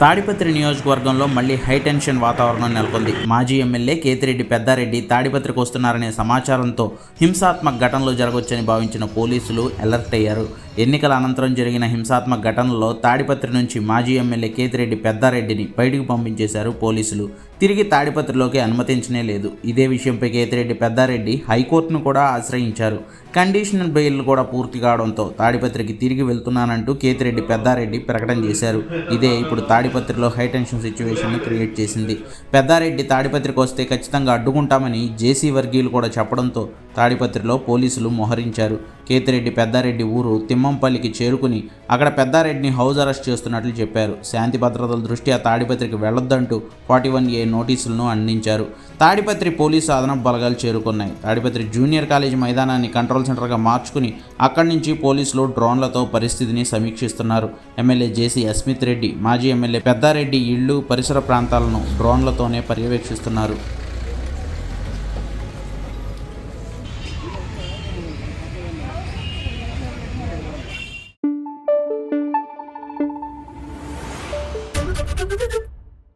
తాడిపత్రి నియోజకవర్గంలో మళ్ళీ హైటెన్షన్ వాతావరణం నెలకొంది. మాజీ ఎమ్మెల్యే కేతిరెడ్డి పెద్దారెడ్డి తాడిపత్రికి వస్తున్నారనే సమాచారంతో హింసాత్మక ఘటనలు జరగవచ్చని భావించిన పోలీసులు అలర్ట్ అయ్యారు. ఎన్నికల అనంతరం జరిగిన హింసాత్మక ఘటనలో తాడిపత్రి నుంచి మాజీ ఎమ్మెల్యే కేతిరెడ్డి పెద్దారెడ్డిని బయటకు పంపించేశారు పోలీసులు. తిరిగి తాడిపత్రిలోకి అనుమతించనే లేదు. ఇదే విషయంపై కేతిరెడ్డి పెద్దారెడ్డి హైకోర్టును కూడా ఆశ్రయించారు. కండిషనల్ బెయిల్ కూడా పూర్తి కావడంతో తాడిపత్రికి తిరిగి వెళ్తున్నానంటూ కేతిరెడ్డి పెద్దారెడ్డి ప్రకటన చేశారు. ఇదే ఇప్పుడు తాడిపత్రిలో హైటెన్షన్ సిచ్యువేషన్ని క్రియేట్ చేసింది. పెద్దారెడ్డి తాడిపత్రికి వస్తే ఖచ్చితంగా అడ్డుకుంటామని జేసీ వర్గీయులు కూడా చెప్పడంతో తాడిపత్రిలో పోలీసులు మోహరించారు. కేతిరెడ్డి పెద్దారెడ్డి ఊరు తిమ్మంపల్లికి చేరుకుని అక్కడ పెద్దారెడ్డిని హౌస్ అరెస్ట్ చేస్తున్నట్లు చెప్పారు. శాంతి భద్రతల దృష్ట్యా తాడిపత్రికి వెళ్ళొద్దంటూ ఫార్టీ వన్ ఏ నోటీసులను అందించారు. తాడిపత్రి పోలీసు అదనపు బలగాలు చేరుకున్నాయి. తాడిపత్రి జూనియర్ కాలేజీ మైదానాన్ని కంట్రోల్ సెంటర్గా మార్చుకుని అక్కడి నుంచి పోలీసులు డ్రోన్లతో పరిస్థితిని సమీక్షిస్తున్నారు. ఎమ్మెల్యే జేసీ అస్మిత్ రెడ్డి మాజీ ఎమ్మెల్యే పెద్దారెడ్డి ఇళ్ళు పరిసర ప్రాంతాలను డ్రోన్లతోనే పర్యవేక్షిస్తున్నారు.